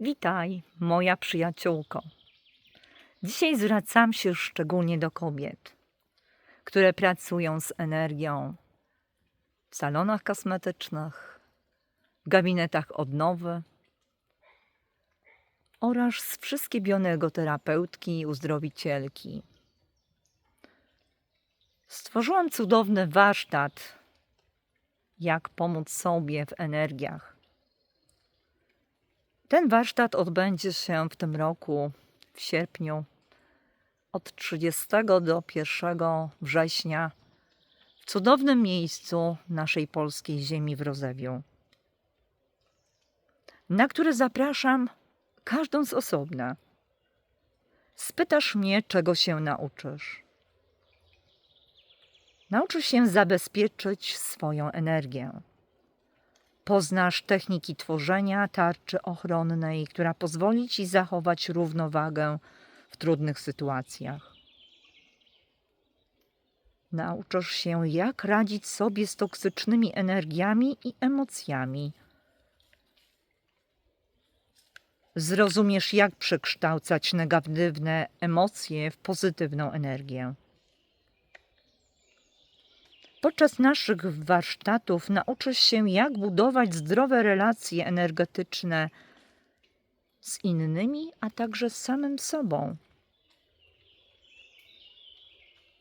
Witaj, moja przyjaciółko. Dzisiaj zwracam się szczególnie do kobiet, które pracują z energią w salonach kosmetycznych, w gabinetach odnowy oraz wszystkie bioenergoterapeutki i uzdrowicielki. Stworzyłam cudowny warsztat, jak pomóc sobie w energiach. Ten warsztat odbędzie się w tym roku, w sierpniu, od 30 do 1 września, w cudownym miejscu naszej polskiej ziemi w Rozewiu, na które zapraszam każdą z osobna. Spytasz mnie, czego się nauczysz. Nauczysz się zabezpieczyć swoją energię poznasz techniki tworzenia tarczy ochronnej, która pozwoli ci zachować równowagę w trudnych sytuacjach. Nauczysz się, jak radzić sobie z toksycznymi energiami i emocjami. Zrozumiesz, jak przekształcać negatywne emocje w pozytywną energię. Podczas naszych warsztatów nauczysz się, jak budować zdrowe relacje energetyczne z innymi, a także z samym sobą.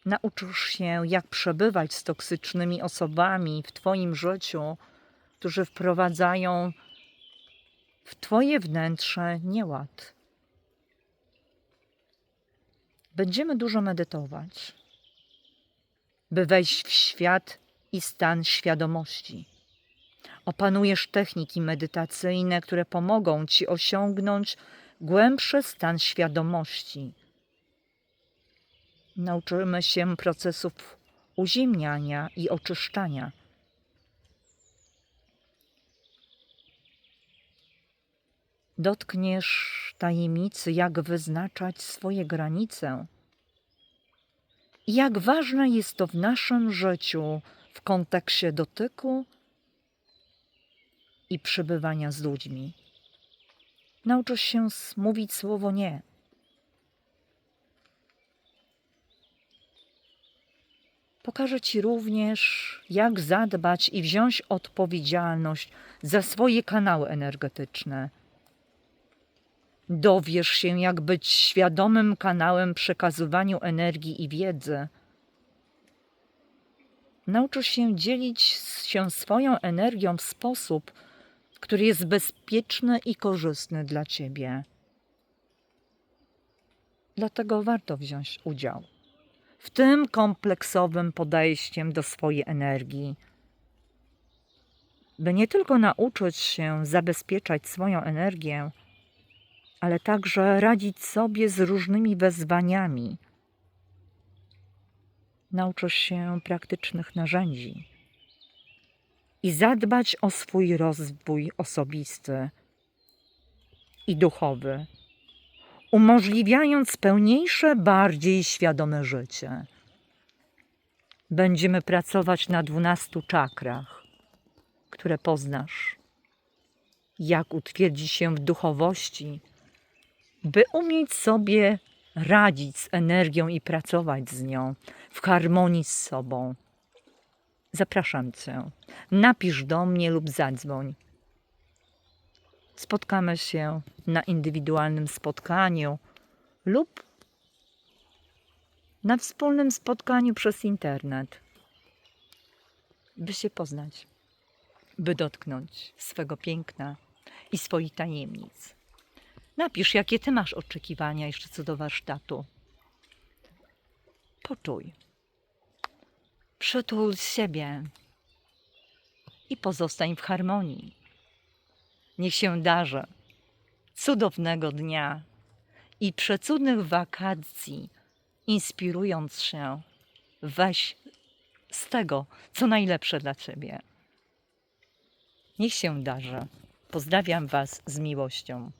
Nauczysz się, jak przebywać z toksycznymi osobami w Twoim życiu, którzy wprowadzają w Twoje wnętrze nieład. Będziemy dużo medytować by wejść w świat i stan świadomości. Opanujesz techniki medytacyjne, które pomogą ci osiągnąć głębszy stan świadomości. Nauczymy się procesów uziemniania i oczyszczania. Dotkniesz tajemnicy, jak wyznaczać swoje granice jak ważne jest to w naszym życiu w kontekście dotyku i przebywania z ludźmi. Nauczysz się mówić słowo nie. Pokażę Ci również, jak zadbać i wziąć odpowiedzialność za swoje kanały energetyczne Dowiesz się, jak być świadomym kanałem przekazywaniu energii i wiedzy. Nauczysz się dzielić się swoją energią w sposób, który jest bezpieczny i korzystny dla ciebie. Dlatego warto wziąć udział w tym kompleksowym podejściem do swojej energii, by nie tylko nauczyć się zabezpieczać swoją energię, ale także radzić sobie z różnymi wezwaniami. Nauczysz się praktycznych narzędzi i zadbać o swój rozwój osobisty i duchowy, umożliwiając pełniejsze, bardziej świadome życie. Będziemy pracować na dwunastu czakrach, które poznasz. Jak utwierdzić się w duchowości by umieć sobie radzić z energią i pracować z nią w harmonii z sobą. Zapraszam Cię. Napisz do mnie lub zadzwoń. Spotkamy się na indywidualnym spotkaniu lub na wspólnym spotkaniu przez internet, by się poznać, by dotknąć swego piękna i swoich tajemnic. Napisz, jakie ty masz oczekiwania jeszcze co do warsztatu. Poczuj. Przytul siebie i pozostań w harmonii. Niech się darzy cudownego dnia i przecudnych wakacji, inspirując się, weź z tego, co najlepsze dla Ciebie. Niech się darzy. Pozdrawiam Was z miłością.